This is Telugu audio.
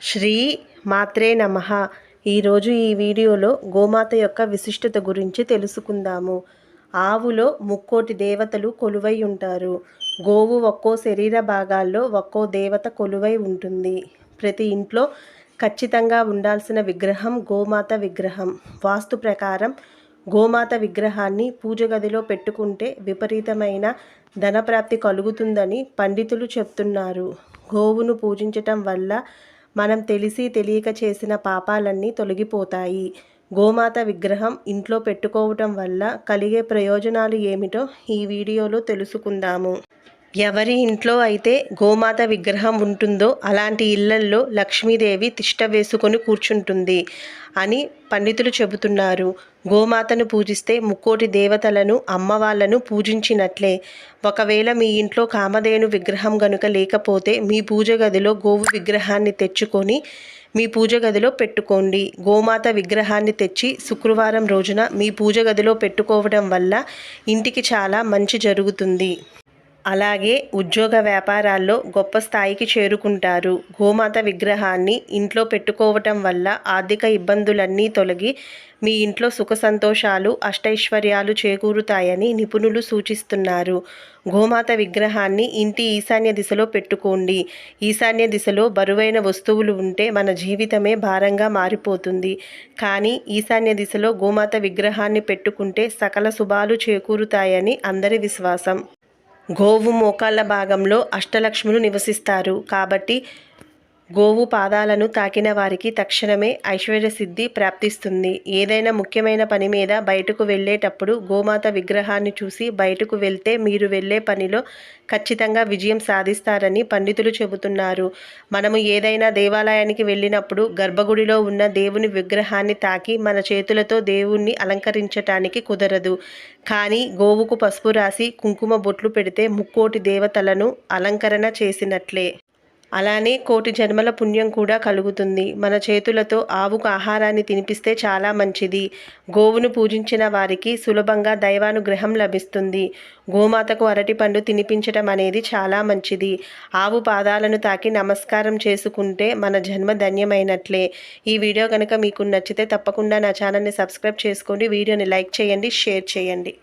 శ్రీ మాత్రే నమ. ఈరోజు ఈ వీడియోలో గోమాత యొక్క విశిష్టత గురించి తెలుసుకుందాము. ఆవులో ముక్కోటి దేవతలు కొలువై ఉంటారు. గోవు ఒక్కో శరీర భాగాల్లో ఒక్కో దేవత కొలువై ఉంటుంది. ప్రతి ఇంట్లో ఖచ్చితంగా ఉండాల్సిన విగ్రహం గోమాత విగ్రహం. వాస్తు ప్రకారం గోమాత విగ్రహాన్ని పూజ గదిలో పెట్టుకుంటే విపరీతమైన ధనప్రాప్తి కలుగుతుందని పండితులు చెప్తున్నారు. గోవును పూజించటం వల్ల మనం తెలిసి తెలియక చేసిన పాపాలన్నీ తొలగిపోతాయి. గోమాత విగ్రహం ఇంట్లో పెట్టుకోవటం వల్ల కలిగే ప్రయోజనాలు ఏమిటో ఈ వీడియోలో తెలుసుకుందాము. ఎవరి ఇంట్లో అయితే గోమాత విగ్రహం ఉంటుందో అలాంటి ఇళ్ళల్లో లక్ష్మీదేవి తిష్ట వేసుకొని కూర్చుంటుంది అని పండితులు చెబుతున్నారు. గోమాతను పూజిస్తే ముక్కోటి దేవతలను అమ్మవాళ్ళను పూజించినట్లే. ఒకవేళ మీ ఇంట్లో కామధేను విగ్రహం గనుక లేకపోతే మీ పూజ గదిలో గోవు విగ్రహాన్ని తెచ్చుకొని మీ పూజ గదిలో పెట్టుకోండి. గోమాత విగ్రహాన్ని తెచ్చి శుక్రవారం రోజున మీ పూజ గదిలో పెట్టుకోవడం వల్ల ఇంటికి చాలా మంచి జరుగుతుంది. అలాగే ఉద్యోగ వ్యాపారాల్లో గొప్ప స్థాయికి చేరుకుంటారు. గోమాత విగ్రహాన్ని ఇంట్లో పెట్టుకోవటం వల్ల ఆర్థిక ఇబ్బందులన్నీ తొలగి మీ ఇంట్లో సుఖ సంతోషాలు అష్టైశ్వర్యాలు చేకూరుతాయని నిపుణులు సూచిస్తున్నారు. గోమాత విగ్రహాన్ని ఇంటి ఈశాన్య దిశలో పెట్టుకోండి. ఈశాన్య దిశలో బరువైన వస్తువులు ఉంటే మన జీవితమే భారంగా మారిపోతుంది. కానీ ఈశాన్య దిశలో గోమాత విగ్రహాన్ని పెట్టుకుంటే సకల శుభాలు చేకూరుతాయని అందరి విశ్వాసం. గోవు మోకాళ్ళ భాగంలో అష్టలక్ష్ములు నివసిస్తారు. కాబట్టి గోవు పాదాలను తాకిన వారికి తక్షణమే ఐశ్వర్య సిద్ధి ప్రాప్తిస్తుంది. ఏదైనా ముఖ్యమైన పని మీద బయటకు వెళ్ళేటప్పుడు గోమాత విగ్రహాన్ని చూసి బయటకు వెళ్తే మీరు వెళ్ళే పనిలో ఖచ్చితంగా విజయం సాధిస్తారని పండితులు చెబుతున్నారు. మనము ఏదైనా దేవాలయానికి వెళ్ళినప్పుడు గర్భగుడిలో ఉన్న దేవుని విగ్రహాన్ని తాకి మన చేతులతో దేవుణ్ణి అలంకరించటానికి కుదరదు. కానీ గోవుకు పసుపు రాసి కుంకుమ బొట్లు పెడితే ముక్కోటి దేవతలను అలంకరణ చేసినట్లే. అలానే కోటి జన్మల పుణ్యం కూడా కలుగుతుంది. మన చేతులతో ఆవుకు ఆహారాన్ని తినిపిస్తే చాలా మంచిది. గోవును పూజించిన వారికి సులభంగా దైవానుగ్రహం లభిస్తుంది. గోమాతకు అరటిపండు తినిపించడం అనేది చాలా మంచిది. ఆవు పాదాలను తాకి నమస్కారం చేసుకుంటే మన జన్మ ధన్యమైనట్లే. ఈ వీడియో కనుక మీకు నచ్చితే తప్పకుండా నా ఛానల్ని సబ్స్క్రైబ్ చేసుకోండి. వీడియోని లైక్ చేయండి షేర్ చేయండి.